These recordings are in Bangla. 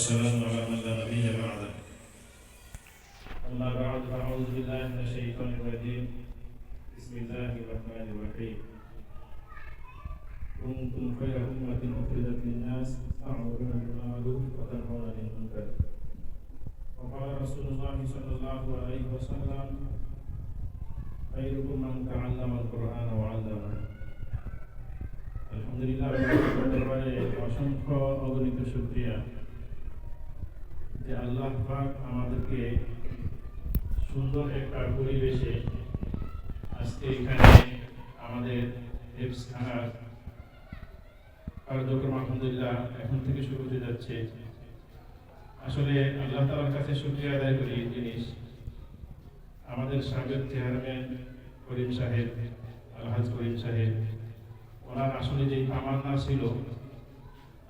والسلام على من لا نبي بعده أما بعد فأعوذ بالله من الشيطان الرجيم بسم الله الرحمن الرحيم كنتم خير أمة أخرجت للناس تأمرون بالمعروف وتنهون عن المنكر وقال رسول الله صلى الله عليه وسلم خيركم من تعلم القرآن وعلمه আলহামদুলিল্লাহ দরবারে অসংখ্য অগণিত শুক্রিয়া যে আল্লাহ পাক আমাদেরকে সুন্দর একটা পরিবেশে আজকে এখানে আমাদের হেফস খানার কার্যক্রম আলহামদুলিল্লাহ এখন থেকে শুরু হতে যাচ্ছে। আসলে আল্লাহ তালার কাছে শুক্রিয়া আদায় করি এই জিনিস। আমাদের সাবেক চেয়ারম্যান করিম সাহেব, আলহাজ করিম সাহেব, ওনার আসলে যে তামান্না ছিল,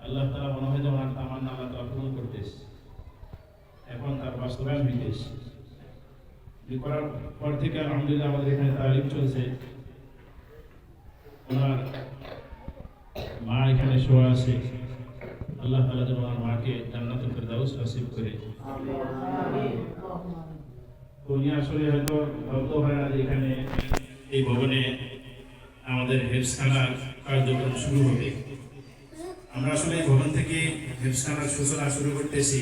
আল্লাহ তালা মনে হয় যে ওনার তামান্না আল্লাহ তালা পূরণ করতেছে। এখন তার বাস্তবায়ন যে করার পর থেকে আলহামদুলিল্লাহ আমাদের এখানে তালিম চলছে। ওনার মা এখানে শোয়া আছে। আল্লাহ তালা যেন ওনার মাকে জান্নাতুল ফেরদাউস নসিব করে। উনি আসলে হয়তো ভাবতেও হয় না এখানে এই ভবনে আমাদের হেফসখানার কার্যক্রম শুরু হবে। আমরা আসলে এই ভবন থেকে হেফসখানার সূচনা শুরু করতেছি।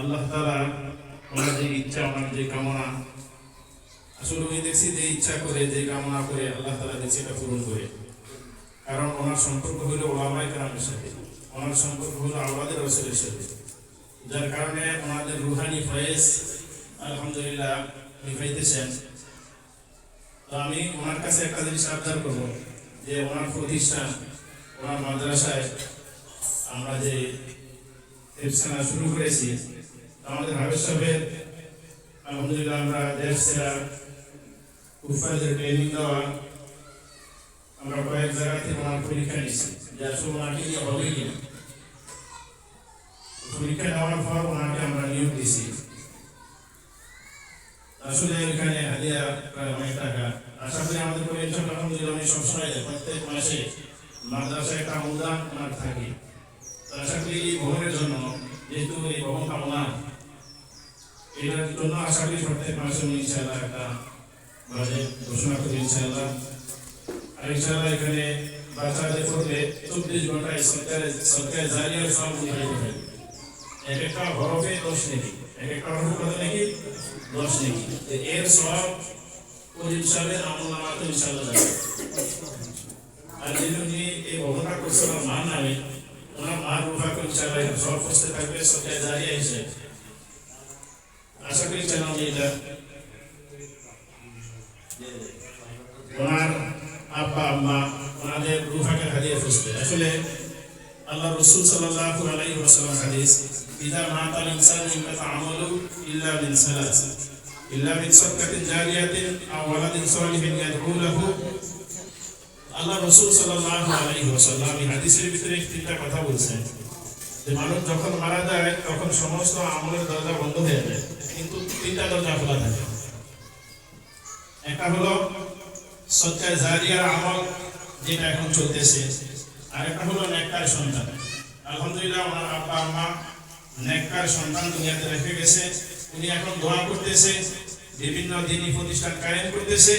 আল্লাহ তালা ওনার যে ইচ্ছা ওনার যে কামনা আসলে উনি দেখছি যে ইচ্ছা করে, যে কামনা করে আল্লাহ তালা দেখছি এটা পূরণ করে। কারণ ওনার সম্পর্ক হলো ওলামাই কালামের সাথে। ওনার সম্পর্ক হলো আওলাদের রসুলের সাথে। যার কারণে ওনাদের রুহানি ফয়েজ আলহামদুলিল্লাহ লিখাইতেছেন তো আমি ওনার কাছে একটা জিনিস আবদার করব, যে ওনার প্রতিষ্ঠান, ওনার মাদ্রাসায় আমরা যে শুরু করেছি আমাদের হাবের সাহেবের আলহামদুলিল্লাহ আমরা দেশ সেরা উফাদের ট্রেনিং দেওয়া, আমরা কয়েক জায়গা থেকে ওনার পরীক্ষা নিচ্ছি। যে আসলে ওনাকে নিয়ে হবে কিনা পরীক্ষা নেওয়ার পর ওনাকে আমরা নিয়োগ দিছি আসলে এখানে হাদিয়া প্রায় অনেক টাকা। আশা করি আমাদের পরিবেশন আলহামদুলিল্লাহ আমি সবসময় প্রত্যেক মাসে মাদ্রাসায় একটা অনুদান ওনার থাকে। আশা করি এই ভবনের জন্য যেহেতু এই ভবন কামনা এটার জন্য আশা করি মাসে উনি ইনশাআল্লাহ একটা বাজেট ঘোষণা করি ইনশাআল্লাহ। আর ইনশাআল্লাহ এখানে বাচ্চাদের পড়লে চব্বিশ ঘন্টায় সরকারের সরকার জারিয়ার সব উঠাই দেবে এক একটা হরফে দশ নেকি? এক একটা হরফে কত নাকি? দশ নেকি? এর সব ওই হিসাবে আমল নামাতে ইনশাআল্লাহ যাবে আর যেহেতু উনি এই ভবনটা করছে ওনার মার নামে ওনার মার রূপাকে ইনশাআল্লাহ সব বসতে থাকবে সরকার জারিয়া হিসেবে। আশা করি যেন আমি এটা ওনার আব্বা আম্মা ওনাদের রুহাকে হারিয়ে ফসবে আসলে আল্লাহ রসুল সাল্লাল্লাহু আলাইহি ওয়াসাল্লাম হাদিস, ইদা মাতা ইনসান ইনকাতা আমালু ইল্লা মিন সালাস। ইল্লা মিন সাদকাতিন জারিয়াতিন আও ওয়ালাদিন সালিহিন ইয়াদউ লাহু। আল্লাহ রসুল সাল্লাল্লাহু আলাইহি ওয়াসাল্লাম এই হাদিসের ভিতরে তিনটা কথা বলছেন। যে মানুষ যখন মারা যায়, তখন সমস্ত আমলের দরজা বন্ধ হয়ে যায়। কিন্তু তিনটা দরজা খোলা থাকে একটা হলো সচ্চায় জারিয়ার আমল, যেটা এখন চলতেছে। আর একটা হলো নেককার সন্তান। আলহামদুলিল্লাহ ওনার আব্বা, আম্মা নেককার সন্তান দুনিয়াতে রেখে গেছে। উনি এখন দোয়া করতেছে, বিভিন্ন দিনই প্রতিষ্ঠান কায়েম করতেছে।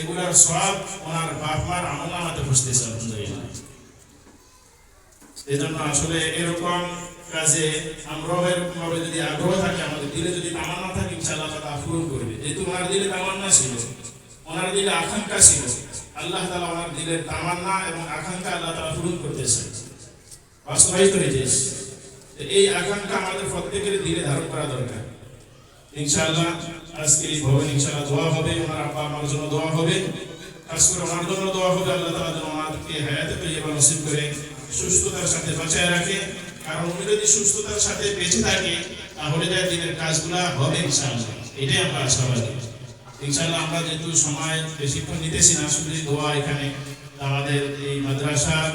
এগুলার সব ওনার বাপ মার আমল নামাতে বসতেছে, আলহামদুলিল্লাহ। এই জন্য আসলে এরকম কাজে আমরাও এরকম ভাবে যদি আগ্রহ থাকে, আমাদের দিলে যদি তামান্না থাকে, ইনশাআল্লাহ তারা পূরণ করবে। যেহেতু ওনার দিলে তামান্না ছিল, ওনার দিলে আকাঙ্ক্ষা ছিল, আল্লাহ তালা ওনার দিলের তামান্না এবং আকাঙ্ক্ষা আল্লাহ তালা পূরণ করতেছে। বাস্তবায়িত হয়েছে। এই আকাঙ্ক্ষা আমাদের প্রত্যেকের দিলে ধারণ করা দরকার। ইনশাআল্লাহ আজকে এই ভবন ইনশাআল্লাহ দোয়া হবে, ওনার আব্বা আমার জন্য দোয়া হবে খাস করে ওনার জন্য দোয়া হবে, আল্লাহ তালা যেন ওনাদেরকে হায়াতে তৈবা নসিব করে, সুস্থতার সাথে বাঁচায় রাখে। কারণ উনি যদি সুস্থতার সাথে বেঁচে থাকে, তাহলে যায় দিনের কাজগুলা হবে ইনশাআল্লাহ। এটাই আমরা ইনশাআল্লাহ আমরা যেহেতু সময় বেশিক্ষণ নিতেছি না শুধু এখানে। আমাদের এই মাদ্রাসার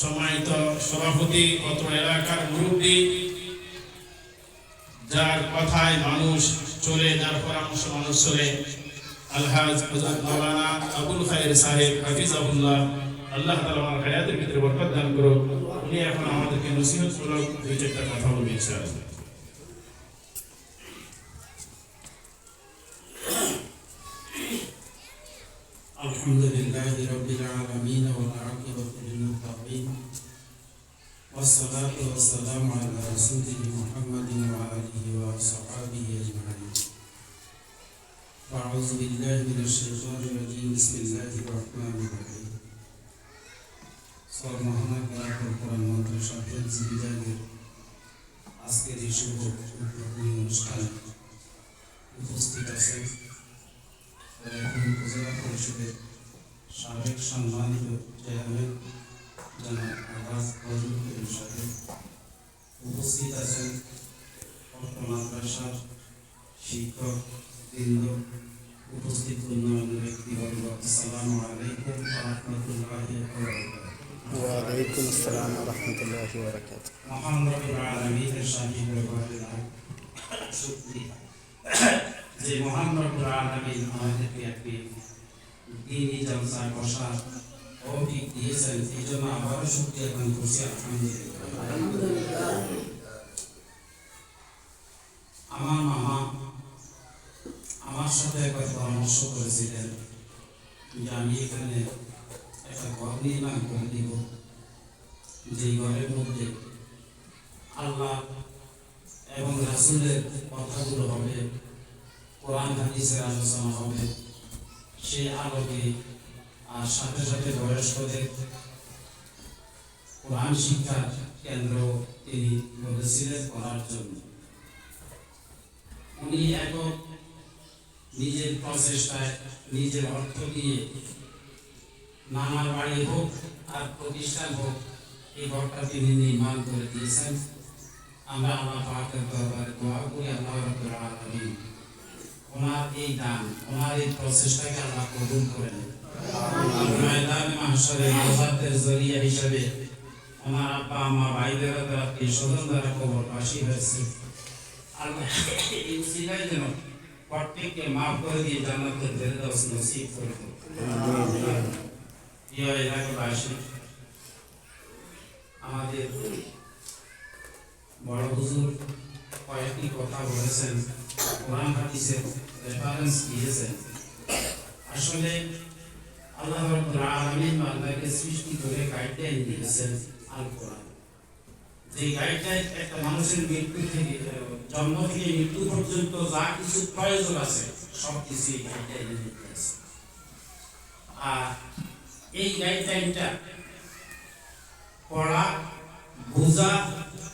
সম্মানিত সভাপতি এলাকার মুরব্বী, যার কথায় মানুষ চলে, যার পরামর্শ মানুষ চলে, আলহাজ মাওলানা আবুল সাহেব হাফিজাহুল্লাহ, আল্লাহ তাআলা আমার হায়াতের ভিতরে বরকত দান করো উনি এখন আমাদেরকে নসিহতমূলক দুই চারটা কথা বলবে ইনশাআল্লাহ الحمد لله رب العالمين والعاقبة للمتقين والصلاة والسلام على رسوله محمد وآله وصحبه أجمعين أعوذ بالله من الشيطان الرجيم بسم الله الرحمن الرحيم সব মহানা করার কোরআন মন্ত্র সাথে বিভাগের আজকের এই শুভ উদ্বোধনী অনুষ্ঠানে উপস্থিত আছেন উপজেলা পরিষদের সাবেক সম্মানিত চেয়ারম্যান জনাব সাহেব, উপস্থিত আছেন মাদ্রাসার শিক্ষক বৃন্দ, উপস্থিত উন্নয়ন ব্যক্তিবর্গ। আসসালামু আলাইকুম রাহমাতুল্লাহি ওয়ালাইকুম আসসালাম রহমতুল্লাহ বরকাত যে মহান রব্বুল আলামিন আমাদেরকে একটি দিনই জলসা বসার অভিজ্ঞ দিয়েছেন, এই জন্য আবারও শক্তি এখন করছি আলহামদুলিল্লাহ আমার মামা আমার সাথে একবার পরামর্শ করেছিলেন যে আমি এখানে ঘর নির্মাণ করে দিব, যে ঘরের মধ্যে আল্লাহ এবং রাসুলের কথাগুলো হবে, কোরআন হাদিসের আলোচনা হবে সেই আলোকে আর সাথে সাথে বয়স্কদের কোরআন শিক্ষার কেন্দ্র তিনি বলেছিলেন করার জন্য। উনি এখন নিজের প্রচেষ্টায়, নিজের অর্থ দিয়ে নানার বাড়ি হোক আর প্রতিষ্ঠান হোক এই ঘরটা তিনি নির্মাণ করে দিয়েছেন। আমরা আল্লাহ পাকের দরবারে দোয়া করি আল্লাহ রাব্বুল আলামিন ওনার এই দান ওনার এই প্রচেষ্টাকে আল্লাহ কবুল করে নেন ময়দান মাহশরে নাজাতের জরিয়া হিসাবে আব্বা ভাইদের দ্বারা স্বজন দ্বারা কবর বাসী হয়েছে। আল্লাহ এই উসিলায় যেন প্রত্যেককে মাফ করে দিয়ে জান্নাতের ফেরদাউস নসিব করে প্রিয় এলাকাবাসী আমাদের বড় হুজুর কয়েকটি কথা বলেছেন, কোরআন হাদিসের রেফারেন্স দিয়েছেন। আসলে আল্লাহ রাব্বুল আলামিন বান্দাকে সৃষ্টি করে গাইডলাইন দিয়েছেন আল কোরআন যে গাইডলাইন একটা মানুষের মৃত্যু থেকে, জন্ম থেকে মৃত্যু পর্যন্ত যা কিছু প্রয়োজন আছে সব কিছু এই গাইডলাইনের আর এই গাইডলাইনটা পড়া, বোঝা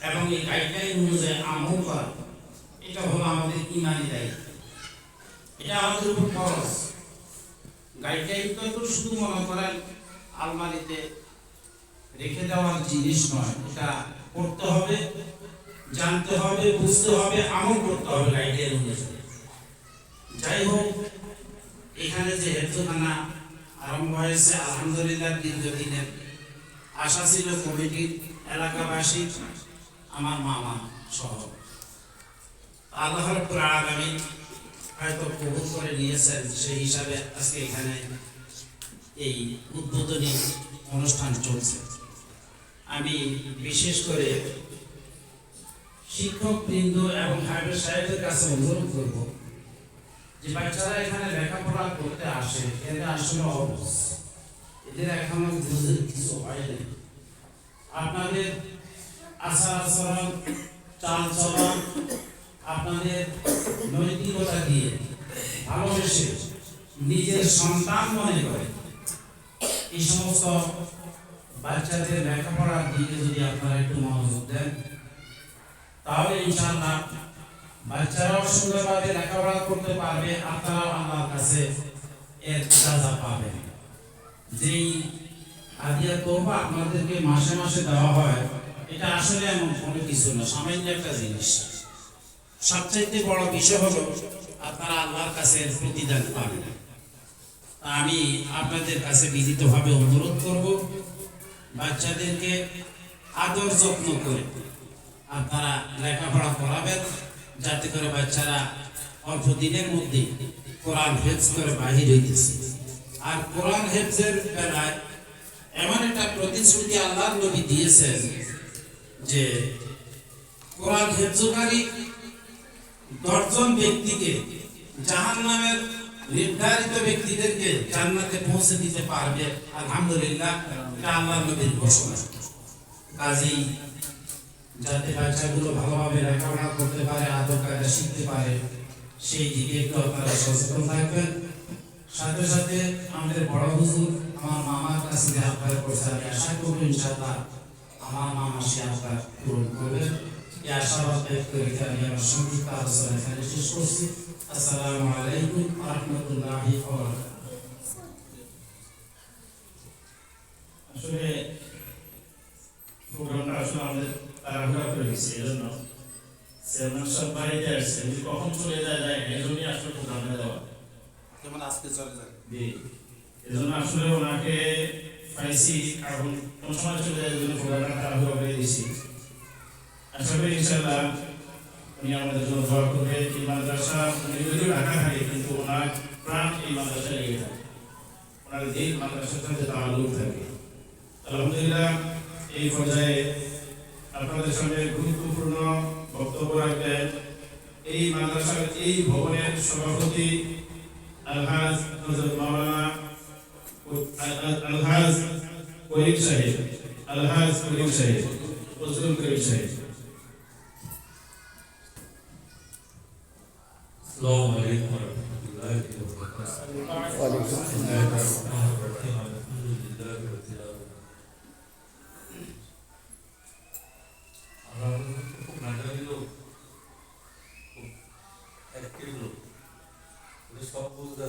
এবং এই গাইডলাইন অনুযায়ী আমল করা, এটা হলো আমাদের ইমানি দায়িত্ব। এটা আমাদের উপর খরচ গাইডলাইন তো শুধু মনে করেন আলমারিতে রেখে দেওয়ার জিনিস নয়, এটা পড়তে হবে, জানতে হবে, বুঝতে হবে, আমল করতে হবে গাইডলাইন অনুযায়ী। যাই হোক, এখানে যে হেফজখানা আরম্ভ হয়েছে আলহামদুলিল্লাহ দীর্ঘদিনের আশা ছিল কমিটির এলাকাবাসী, আমার মামা সহ। আল্লাহ রাব্বুল আলামিন হয়তো কবুল করে নিয়েছেন সেই হিসাবে আজকে এখানে এই উদ্বোধনী অনুষ্ঠান চলছে। আমি বিশেষ করে শিক্ষক বৃন্দ এবং হাইবের সাহেবের কাছে অনুরোধ করব যে বাচ্চারা এখানে লেখাপড়া করতে আসে, এদের আসলে অবস এদের এখনও কিছু হয়নি আপনাদের আচার আচরণ চাল চলন আপনাদের নৈতিকতা দিয়ে ভালোবেসে নিজের সন্তান মনে করে। এই সমস্ত বাচ্চাদের লেখাপড়ার দিকে যদি আপনারা একটু মনোযোগ দেন, তাহলে ইনশাআল্লাহ বাচ্চারাও সুন্দরভাবে লেখাপড়া করতে পারবে আর আপনারাও আল্লাহর কাছে এর সাজা পাবেন যেই আদিয়া তোবা আপনাদেরকে মাসে মাসে দেওয়া হয়, এটা আসলে এমন কোনো কিছু না, সামান্য একটা জিনিস। সবচাইতে বড় বিষয় হলো, আপনারা আল্লাহর কাছে প্রতিদান পাবেন। আমি আপনাদের কাছে বিনীতভাবে অনুরোধ করব, বাচ্চাদেরকে আদর যত্ন করে আপনারা লেখাপড়া করাবেন। যাতে করে বাচ্চারা অল্প দিনের মধ্যে কোরআন হেফজ করে বাহির হইতেছে। আর কোরআন হেফজের বেলায় এমন একটা প্রতিশ্রুতি আল্লাহ নবী দিয়েছেন যে কোরআন হেফজকারী দশজন ব্যক্তিকে জাহান নামের নির্ধারিত ব্যক্তিদেরকে জান্নাতে পৌঁছে দিতে পারবে। আলহামদুলিল্লাহ আল্লাহ নবীর ঘোষণা। কাজেই যাতে বাচ্চাগুলো ভালোভাবে লেখাপড়া করতে পারে, আদব কায়দা শিখতে পারে, সেই দিকে একটু আপনারা সচেতন থাকবেন। সাথে সাথে আমাদের বড় হুজুর, আমার মামার কাছে যে আবদার করছে আমি আশা করব ইনশাআল্লাহ আমার মামা সে আবদার পূরণ করবে। এই আশাবাদ ব্যক্ত রেখে আমি আমার সংক্ষিপ্ত আলোচনা এখানে শেষ করছি। আসসালামু আলাইকুম রহমতুল্লাহি আসলে তাড়াহুড়া করে গেছে এই জন্য। চেয়ারম্যান সব বাড়িতে আসছে কখন চলে যায় যায় এই জন্যই আসলে প্রোগ্রামটা দেওয়া। যেমন আজকে চলে জি। এই জন্য আসলে ওনাকে পাইছি কোন সময় চলে যায় জন্য প্রোগ্রামটা তাড়াহুড়া করে দিয়েছি আশা করি ইনশাল্লাহ উনি আমাদের জন্য দোয়া করবে এই মাদ্রাসা উনি যদিও ঢাকা থাকে কিন্তু ওনার প্রাণ এই মাদ্রাসা লেগে থাকে। ওনার দিন মাদ্রাসার সাথে তাল্লুক থাকে। আলহামদুলিল্লাহ এই পর্যায়ে আপনাদের সামনে গুরুত্বপূর্ণ বক্তব্য রাখবেন এই মাদ্রাসার এই ভবনের সভাপতি আলহাজ হজরত মাওলানা আল- আল- আলহাজ করিম সাহেব আলহাজ করিম সাহেব ফজলুল করিম সাহেব السلام عليكم ورحمة الله وبركاته. ওয়ালাইকুম بسم الله الرحمن খুব লোক, খুব। সব বুঝতে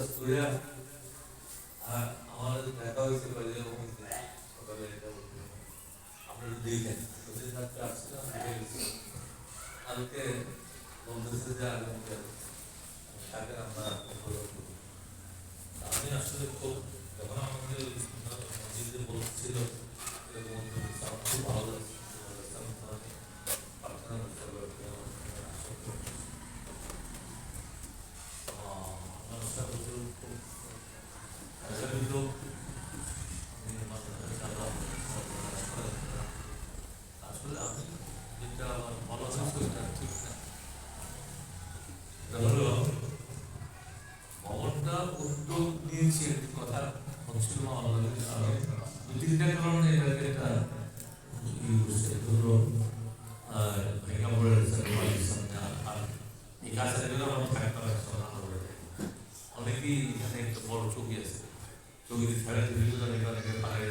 আর আমাদের দেখা হয়েছে বাইরে ওখানে সকালে এটা। আপনারা ওদের সাথে আসছিলাম দেখে গেছি তাকে আমরা উপলব্ধ করি। আমি আসলে খুব যখন আমাদের মসজিদে বলছিল এরকম একটা বিষয়, আমার খুব ভালো লাগছে আমি তাকে প্রার্থনা করতে পারব, আশা করি। আহ, আমার সাথে খুব মেধাবী লোক, আমি মাদ্রাসায় যারা আসলে আমি যেটা আমার বলা হয়েছে ওটা ঠিক না এটা হলো ভবনটা উদ্যোগ নিয়েছে একটি কথা হচ্ছিল আমাদের আরও দু তিনটা কারণে এটাকে এটা ই হচ্ছে ধরো আহ, ভেঙে পড়ে গেছে বাড়ির সামনে আর- আর এই গাছের জন্য আমার থাকতে হবে সরানো হয়ে যায়। অনেকেই এখানে একটা বড় চৌকি আছে চৌকি ছেড়ে দিলে অনেকে অনেকে পাহাড়ে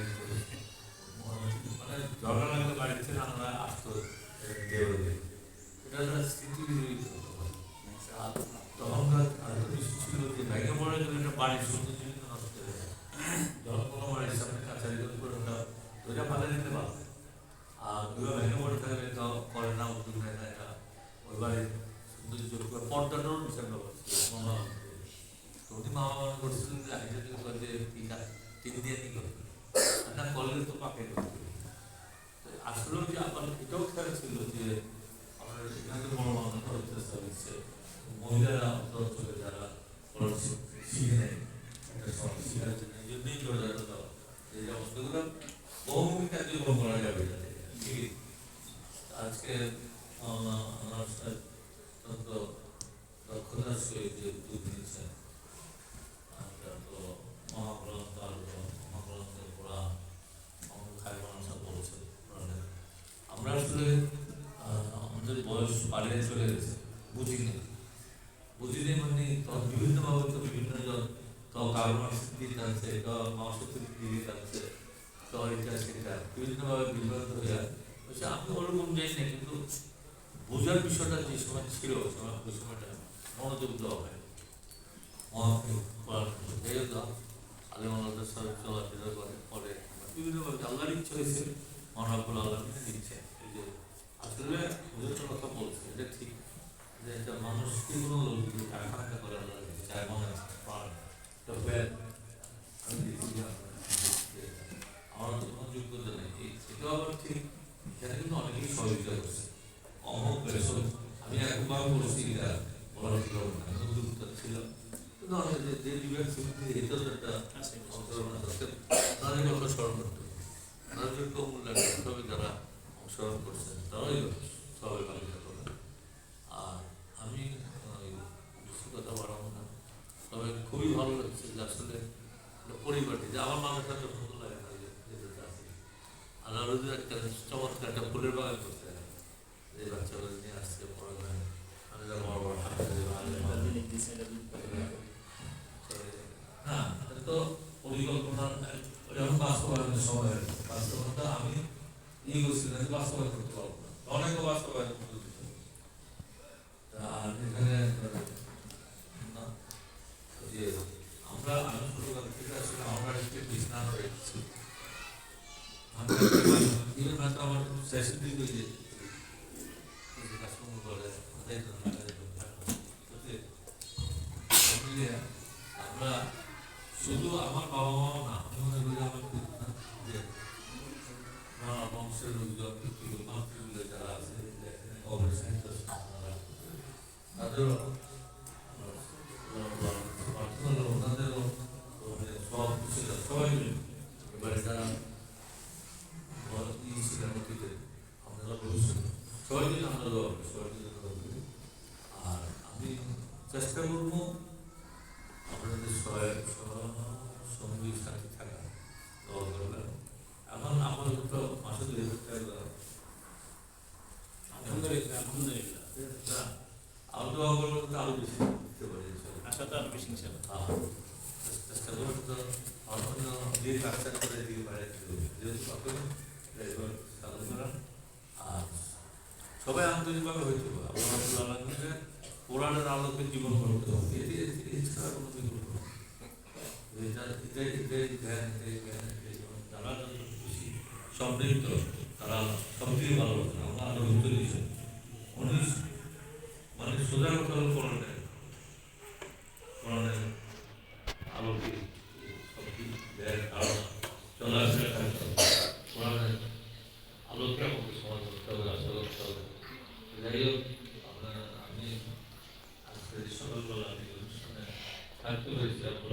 মানে ঝগড়া লাগলে বাড়িতে আমরা আসতো দেওয়া এটা একটা স্মৃতি বিজড়িত হতো। আর তখনকার আরেকটা বিষয় ছিল যে ভেঙে পড়ে গেলে একটা বাড়ির সৌন্দর্য কিন্তু নষ্ট হয়ে যায় যখন কোনো বাড়ির সামনে কাছারি করে ওটা ওইটা পালে দিতে পারো আর ওইটা ভেঙে পড়ে থাকলে তো করে না উদ্যোগ নেয় না এটা ওই বাড়ির সৌন্দর্য পুরো পর্দাটাও হিসাব ব্যবস্থা তো উনি মা বাবা করছিলেন যে আগে যদি বলে যে টিকা তিন দিয়ে কি করবে আর না করলে তো পাকে করবে তো আসলে যে আমার এটাও খেয়াল ছিল যে আমাদের এখানে তো বড় মানুষ হচ্ছে হচ্ছে মহিলারা অঞ্চলে যারা পড়াশোনা শিখে নেয় একটা সময় শেখার জন্য এই জন্যই দরজাটা দেওয়া এই অবস্থাগুলো বহুমুখী কার্যক্রম করা যাবে এটাতে। ঠিক আজকে আমার আমার সাথে অত্যন্ত দক্ষতার সহিত যে উদ্যোগ নিয়েছেন আমরা তো মহাগ্রন্থ আর মহাগ্রন্থের পড়া আমাদের খাই মানুষ বলছেন কোরআনের। আমরা আসলে আহ, আমাদের বাড়িয়ে চলে গেছে বুঝিনি। বুঝিনি মানে বিভিন্নভাবে তো বিভিন্ন জন তো কারণ দিতে আছে তো মাংসের দিতে আছে তো এটা সেটা বিভিন্নভাবে বিভ্রান্ত হয়ে বলছে আমি ওরকম যাই না কিন্তু বোঝার বিষয়টা যে সময় ছিল ওই সময়, ওই সময়টা মনোযোগ দেওয়া হয় আলিম আল্লাহদের সাথে চলাফেরা করে, পরে বিভিন্নভাবে আল্লাহর ইচ্ছা হয়েছে মহাপুর আল্লাহ দিচ্ছে এই যে আসলে হুজুরটার কথা বলছে এটা ঠিক যে একটা আমার তো কোনো যোগ্যতা নেই সেটাও আবার ঠিক সেটা কিন্তু অনেকেই সহযোগিতা করছে অমুক পেশন আমি একবার বলছি এটা বলার ছিল না যোগ্যতা ছিল যে যে বিভাগ সমিতি এটাও তো একটা অংশগ্রহণ আছে তাদের কথা স্মরণ করতে হবে। অনুসরণ করছেন তারাই সবাই কালিকা করবেন আর আমি আহ, বেশি কথা বাড়াবো না তবে খুবই ভালো লাগছে যে আসলে একটা পরিপাটি যে আমার মামের সাথে সুন্দর লাগে না যে যেটা আছে আল্লাহ রোজের একটা চমৎকার একটা ফুলের বাগান করতে হয় যে বাচ্চাগুলো নিয়ে আসছে পড়াবেন আমি যা বড় বড় হ্যাঁ এটা তো পরিকল্পনা যখন বাস্তবায়নের সময় বাস্তবতা আমি ইয়ে করছি না বাস্তবায়ন করতে পারব না অনেক বাস্তবায়ন করতে দিতে হবে। তা আর এখানে না, যে আমরা আমি ছোটবেলা থেকে আসলে আমরা একটু বিছনা রয়েছি আমি ইভেন হয়তো আমার কোনো সেশন দিক হয়ে যেত যে কাস্টমার বলে তাই তো না তাই তো না। তো যে, মিলিয়ে আমরা শুধু আমার বাবা মা না আমি মনে করি আমার পিতা না, যে আমার বংশের লোকজন পিতৃ- মাতৃগুলো যারা আছে অবশ্যই তাদেরও প্রার্থনা করব, ওনাদেরও মানে সব কিছু সবাই মিলে এবারে যারা বড় ই ছিলেন অতীতে আপনারা ভবিষ্যতে সবাই মিলে আমরা দোয়া করি, সবাই মিলে দোয়া করি। আর আমি চেষ্টা করব আপনাদের সহায় সঙ্গী সাথে থাকা দোয়া করবেন এখন আমার তো মাসে দুই হাজার টাকা দেওয়া। আলহামদুলিল্লাহ আলহামদুলিল্লাহ না, আরও দোয়া করবেন তো আরও বেশি দিতে পারি। আশা তো আরও বেশি ইনশাআল্লাহ হ্যাঁ, চেষ্টা করবেন তো অন্য দিয়ে কাজটা করে দিয়ে পারে যেহেতু এবার সাধন করেন আর সবাই আন্তরিকভাবে হবে আল্লাহ কোরআনের আলোকে জীবন করতে হবে এটি এছাড়া কোনো নেই। এটাই এটাই জ্ঞান এটাই যত বেশি সমৃদ্ধ তারা সবচেয়ে ভালো হবে আমরা আরও উত্তর দিচ্ছি উনি জ্ঞান ধারণা চলাফেরা থাকতে হবে কোরআনের আলোকে আমাকে সমাজ করতে হবে? রাস্তা করতে হবে। যাই হোক, আপনার আমি আজকে সকালবেলা আমি অনুষ্ঠানে থাকতে হয়েছি। আপনারা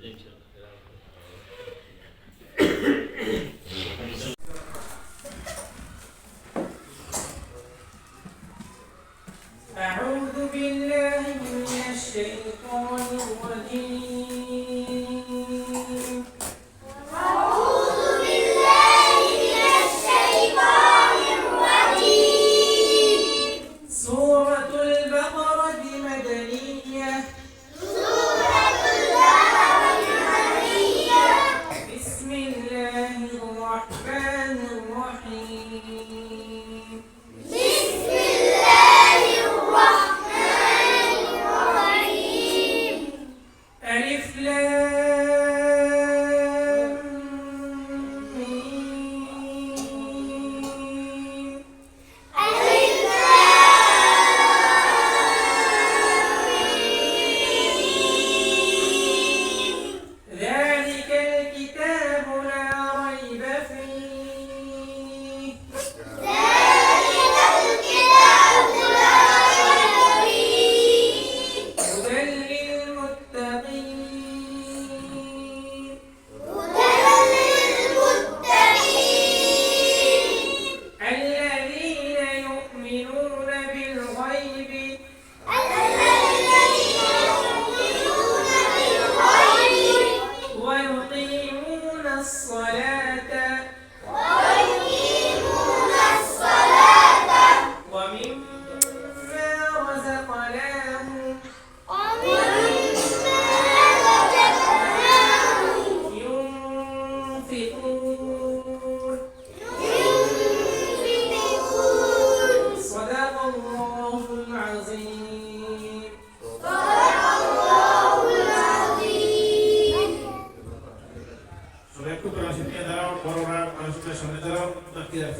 Gracias.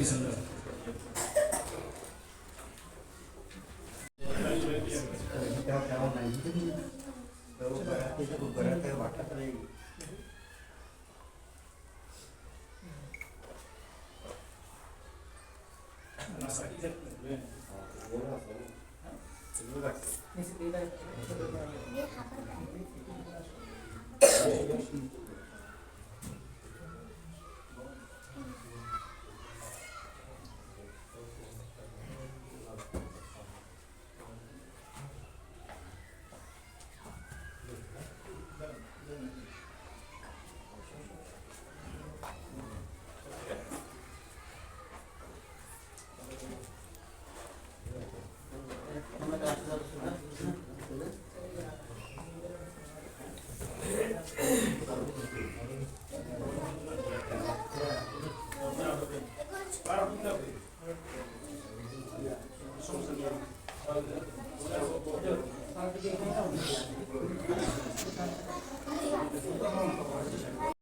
Bismillah. Nasa kita. Nasa kita.